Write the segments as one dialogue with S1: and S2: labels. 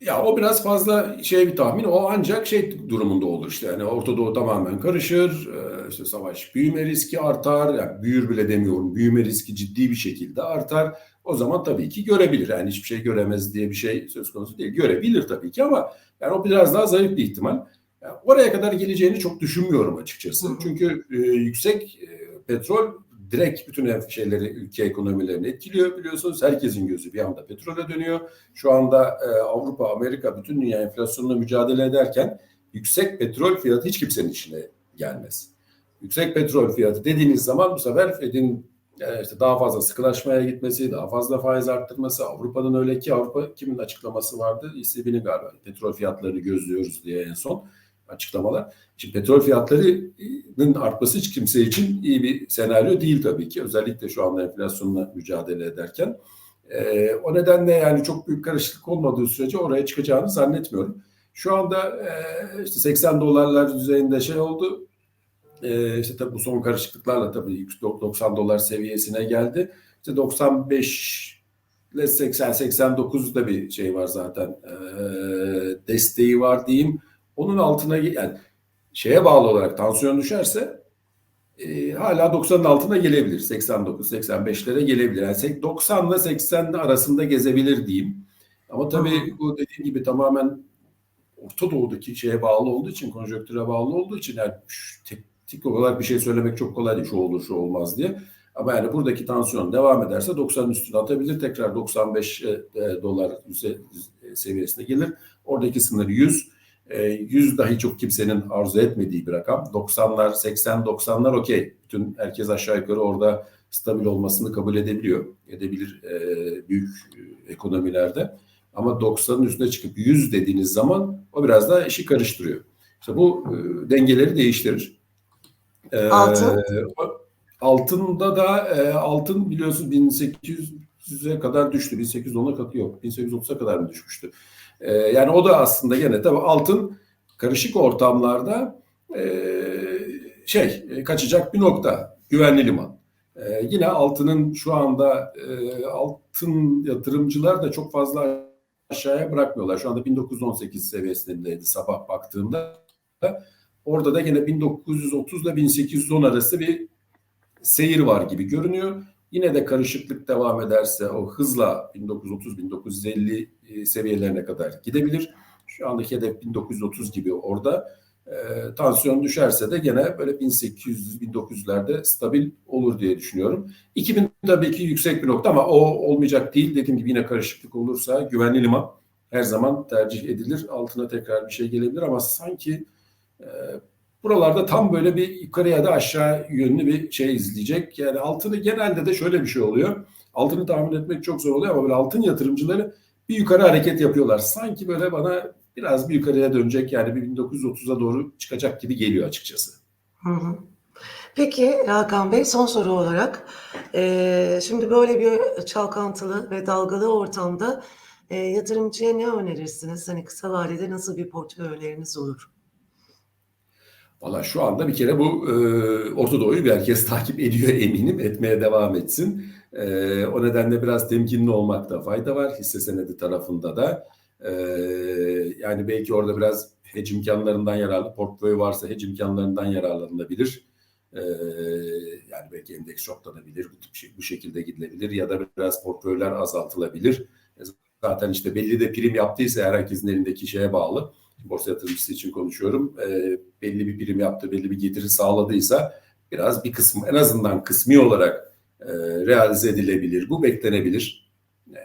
S1: Ya o biraz fazla şey bir tahmin. O ancak şey durumunda olur işte. Yani Orta Doğu tamamen karışır. Ee, işte savaş büyüme riski artar. Yani büyür bile demiyorum. Büyüme riski ciddi bir şekilde artar. O zaman tabii ki görebilir. Yani hiçbir şey göremez diye bir şey söz konusu değil. Görebilir tabii ki ama yani o biraz daha zayıf bir ihtimal. Yani oraya kadar geleceğini çok düşünmüyorum açıkçası. Çünkü e, yüksek e, petrol direkt bütün şeyleri ülke ekonomilerini etkiliyor biliyorsunuz. Herkesin gözü bir anda petrole dönüyor. Şu anda e, Avrupa, Amerika bütün dünya enflasyonla mücadele ederken yüksek petrol fiyatı hiç kimsenin içine gelmez. Yüksek petrol fiyatı dediğiniz zaman bu sefer Fed'in e, işte daha fazla sıkılaşmaya gitmesi, daha fazla faiz arttırması, Avrupa'nın öyle ki Avrupa kimin açıklaması vardı? İstibini galiba petrol fiyatlarını gözlüyoruz diye en son açıklamalar. Şimdi petrol fiyatlarının artması hiç kimse için iyi bir senaryo değil tabii ki. Özellikle şu anda enflasyonla mücadele ederken. Ee, o nedenle yani çok büyük karışıklık olmadığı sürece oraya çıkacağını zannetmiyorum. Şu anda e, işte 80 dolarlar düzeyinde şey oldu. E, işte tabii bu son karışıklıklarla tabii 90 dolar seviyesine geldi. İşte 95 ile 80 89'da bir şey var zaten. E, desteği var diyeyim. Onun altına yani şeye bağlı olarak tansiyon düşerse e, hala 90'ın altına gelebilir. 89, 85'lere gelebilir. Yani 90 ile 80 arasında gezebilir diyeyim. Ama tabii bu dediğim gibi tamamen Orta Doğu'daki şeye bağlı olduğu için, konjonktüre bağlı olduğu için yani teknik olarak bir şey söylemek çok kolay değil. Şu olur, şu olmaz diye. Ama yani buradaki tansiyon devam ederse 90'ın üstüne atabilir. Tekrar 95 e, dolar seviyesine gelir. Oradaki sınır 100. 100 dahi çok kimsenin arzu etmediği bir rakam. 90'lar, 80-90'lar okey. Bütün herkes aşağı yukarı orada stabil olmasını kabul edebiliyor. Edebilir e, büyük ekonomilerde. Ama 90'ın üstüne çıkıp 100 dediğiniz zaman o biraz daha işi karıştırıyor. İşte bu e, dengeleri değiştirir.
S2: E, Altın?
S1: altında da e, altın biliyorsun 1800'e kadar düştü. 1810'a kadar yok. 1830'a kadar mı düşmüştü? E, yani o da aslında yine tabii altın karışık ortamlarda e, şey e, kaçacak bir nokta. Güvenli liman. E, yine altının şu anda e, altın yatırımcılar da çok fazla aşağıya bırakmıyorlar. Şu anda 1918 seviyesindeydi sabah baktığımda. Orada da yine 1930 ile 1810 arası bir seyir var gibi görünüyor. Yine de karışıklık devam ederse o hızla 1930-1950 e, seviyelerine kadar gidebilir. Şu andaki hedef 1930 gibi orada. E, tansiyon düşerse de gene böyle 1800-1900'lerde stabil olur diye düşünüyorum. 2000 tabii ki yüksek bir nokta ama o olmayacak değil. Dediğim gibi yine karışıklık olursa güvenli liman her zaman tercih edilir. Altına tekrar bir şey gelebilir ama sanki e, buralarda tam böyle bir yukarıya da aşağı yönlü bir şey izleyecek. Yani altını genelde de şöyle bir şey oluyor. Altını tahmin etmek çok zor oluyor ama böyle altın yatırımcıları bir yukarı hareket yapıyorlar. Sanki böyle bana biraz bir yukarıya dönecek yani bir 1930'a doğru çıkacak gibi geliyor açıkçası.
S2: Hı hı. Peki Hakan Bey son soru olarak e, şimdi böyle bir çalkantılı ve dalgalı ortamda e, yatırımcıya ne önerirsiniz? Hani kısa vadede nasıl bir portföyleriniz olur?
S1: Valla şu anda bir kere bu e, Orta Doğu'yu herkes takip ediyor eminim. Etmeye devam etsin. E, o nedenle biraz temkinli olmakta fayda var. Hisse senedi tarafında da. E, yani belki orada biraz hedge imkanlarından yararlı, portföy varsa hedge imkanlarından yararlanılabilir. E, yani belki endeks shortlanabilir, bu, şey, bu şekilde gidilebilir ya da biraz portföyler azaltılabilir. E, zaten işte belli de prim yaptıysa herkesin elindeki şeye bağlı borsa yatırımcısı için konuşuyorum. E, belli bir prim yaptı, belli bir getiri sağladıysa biraz bir kısmı en azından kısmi olarak e, realize edilebilir. Bu beklenebilir.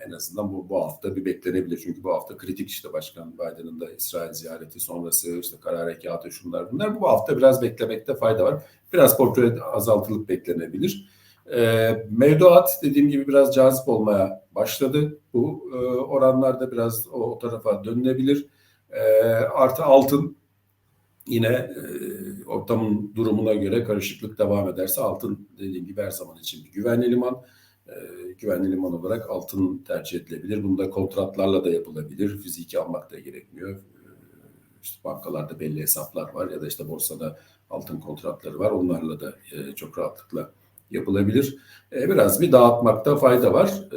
S1: En azından bu, bu hafta bir beklenebilir. Çünkü bu hafta kritik işte Başkan Biden'ın da İsrail ziyareti sonrası işte karar harekatı şunlar bunlar. Bu hafta biraz beklemekte fayda var. Biraz portföy azaltılıp beklenebilir. E, mevduat dediğim gibi biraz cazip olmaya başladı. Bu e, oranlarda biraz o, o tarafa dönülebilir. E, artı altın yine e, ortamın durumuna göre karışıklık devam ederse altın dediğim gibi her zaman için bir güvenli liman. E, güvenli liman olarak altın tercih edilebilir. Bunda kontratlarla da yapılabilir. Fiziki almak da gerekmiyor. E, işte bankalarda belli hesaplar var ya da işte borsada altın kontratları var. Onlarla da e, çok rahatlıkla yapılabilir. E, biraz bir dağıtmakta fayda var. E,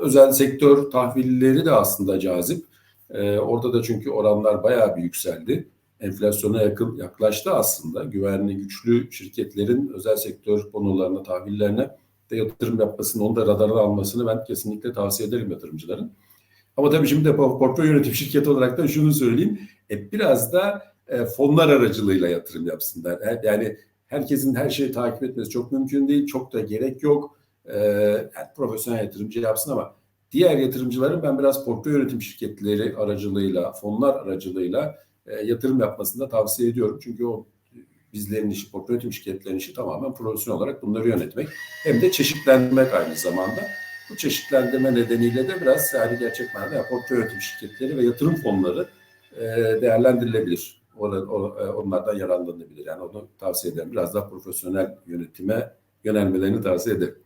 S1: özel sektör tahvilleri de aslında cazip. E, orada da çünkü oranlar bayağı bir yükseldi. Enflasyona yakın yaklaştı aslında. Güvenli, güçlü şirketlerin özel sektör bonolarına, tahvillerine de yatırım yapmasını, onu da radarına almasını ben kesinlikle tavsiye ederim yatırımcıların. Ama tabii şimdi de po- portföy yönetim şirketi olarak da şunu söyleyeyim. E, biraz da e, fonlar aracılığıyla yatırım yapsınlar. Yani herkesin her şeyi takip etmesi çok mümkün değil. Çok da gerek yok. E, yani profesyonel yatırımcı yapsın ama diğer yatırımcıların ben biraz portföy yönetim şirketleri aracılığıyla, fonlar aracılığıyla e, yatırım yapmasını da tavsiye ediyorum. Çünkü o bizlerin işi, portföy yönetim şirketlerinin işi tamamen profesyonel olarak bunları yönetmek. Hem de çeşitlendirmek aynı zamanda. Bu çeşitlendirme nedeniyle de biraz yani gerçek manada portföy yönetim şirketleri ve yatırım fonları e, değerlendirilebilir. E, onlardan yararlanabilir. Yani onu tavsiye ederim. Biraz daha profesyonel yönetime yönelmelerini tavsiye ederim.